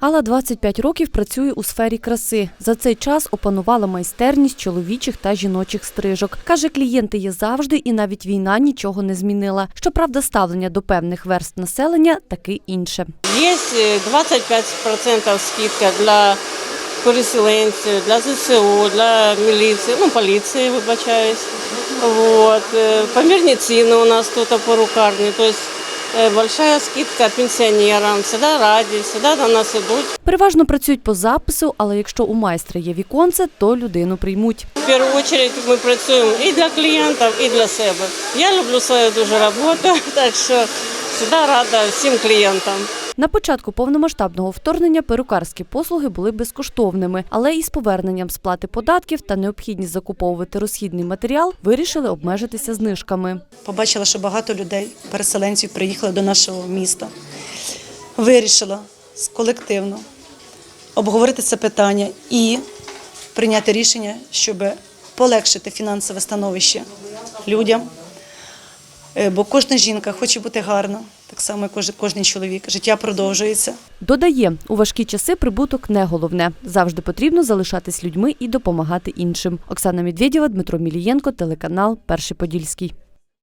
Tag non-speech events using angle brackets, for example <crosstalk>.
Алла 25 років працює у сфері краси. За цей час опанувала майстерність чоловічих та жіночих стрижок. Каже, клієнти є завжди, і навіть війна нічого не змінила. Щоправда, ставлення до певних верст населення таки інше. Есть э, 25% скидка для переселенців, для ЗСУ, для міліції, ну, поліції, вибачаюсь. Вот. э, Помірні ціни у нас тут по рукарні. То есть э, большая скидка пенсіонерам, завжди раді, завжди до нас ідуть. Переважно працюють по запису, але якщо у майстра є віконце, то людину приймуть. В першу чергу ми працюємо і для клієнтів, і для себе. Я люблю свою дуже роботу, <laughs> так що завжди рада всім клієнтам. На початку повномасштабного вторгнення перукарські послуги були безкоштовними, але із поверненням сплати податків та необхідність закуповувати розхідний матеріал вирішили обмежитися знижками. Побачила, що багато людей, переселенців, приїхали до нашого міста. Вирішила колективно обговорити це питання і прийняти рішення, щоб полегшити фінансове становище людям. Е, Бо кожна жінка хоче бути гарна, так само кожен, кожен чоловік. Життя продовжується. Додає, у важкі часи прибуток не головне. Завжди потрібно залишатись людьми і допомагати іншим. Оксана Медведєва, Дмитро Мілієнко, телеканал Перший Подільський.